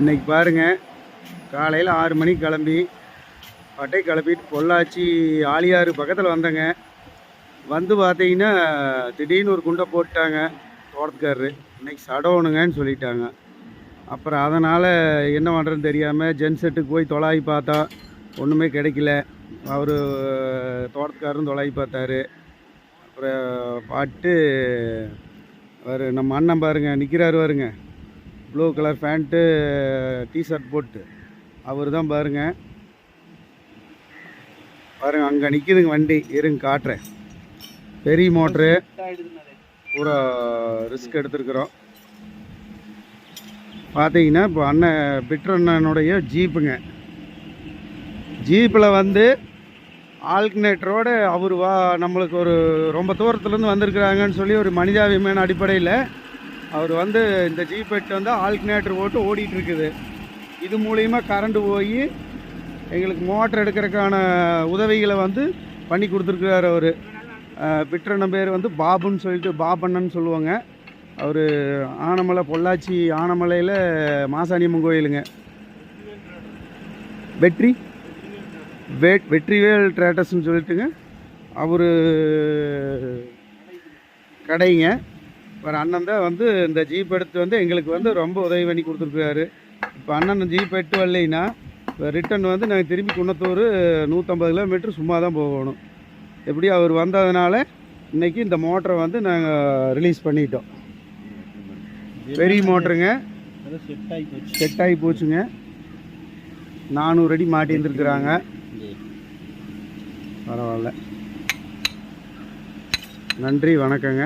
இன்னைக்கு பாருங்க. காலையில் ஆறு மணிக்கு கிளம்பி பட்டை கிளப்பிட்டு பொள்ளாச்சி ஆலியாறு பக்கத்தில் வந்தேங்க. வந்து பார்த்தீங்கன்னா திடீர்னு ஒரு குண்டை போட்டாங்க தோட்டத்துக்காரரு. இன்னைக்கு சடவுனுங்கன்னு சொல்லிட்டாங்க. அப்புறம் அதனால் என்ன பண்ணுறதுன்னு தெரியாமல் ஜென்செட்டுக்கு போய் தொலாவி பார்த்தா ஒன்றுமே கிடைக்கல. அவர் தோட்டத்துக்காரரும் தொலாவி பார்த்தாரு. அப்புறம் பாட்டு அவர் நம்ம அண்ணன் பாருங்க நிற்கிறாரு பாருங்க. ப்ளூ கலர் பேண்ட்டு டிஷர்ட் போட்டு. அவர் தான் பாருங்க. பாருங்க அங்கே நிற்கிதுங்க வண்டி. இருங்க காட்டுறேன். பெரிய மோட்ரு. பூரா ரிஸ்க் எடுத்துருக்குறோம். பார்த்தீங்கன்னா இப்போ அண்ணன் பிட்ரு அண்ணனுடைய ஜீப்புங்க. ஜீப்பில் வந்து ஆல்கனேட்டரோட அவர் வா நம்மளுக்கு ஒரு ரொம்ப தூரத்துலேருந்து வந்திருக்கிறாங்கன்னு சொல்லி ஒரு மனிதாபிமான அடிப்படையில் அவர் வந்து இந்த ஜீப் எட்டு வந்து ஆல்டர்னேட்டர் போட்டு ஓடிட்டு இருக்குது இது மூலயமா கரண்ட் போய் எங்களுக்கு மோட்டர் எடுக்கிறதுக்கான உதவிகளை வந்து பண்ணி கொடுத்துருக்குறாரு அவர். விட்டுறன பேர் வந்து பாபுன்னு சொல்லிட்டு பாபண்ணன்னு சொல்லுவாங்க. அவர் ஆனமலை பொள்ளாச்சி ஆனமலையில் மாசாணியம்மன் கோயிலுங்க. வெற்றி? வெ வெற்றிவேல் ட்ரேட்டர்ஸ்னு சொல்லிட்டுங்க. அவர் கடைங்க. ஒரு அண்ணன் தான் வந்து இந்த ஜீப் எடுத்து வந்து எங்களுக்கு வந்து ரொம்ப உதவி பண்ணி கொடுத்துருக்காரு. இப்போ அண்ணன் ஜீப் எட்டு வரலைன்னா இப்போ ரிட்டன் வந்து நாங்கள் திரும்பி குன்னத்தூர் நூற்றம்பது கிலோமீட்டர் சும்மா தான் போகணும். எப்படி அவர் வந்ததுனால இன்றைக்கி இந்த மோட்டரை வந்து நாங்கள் ரிலீஸ் பண்ணிட்டோம். பெரிய மோட்டருங்க செட் ஆகி போச்சு செட் ஆகி போச்சுங்க. நானூறு அடி மாட்டி இருந்துருக்குறாங்க. பரவாயில்ல. நன்றி வணக்கங்க.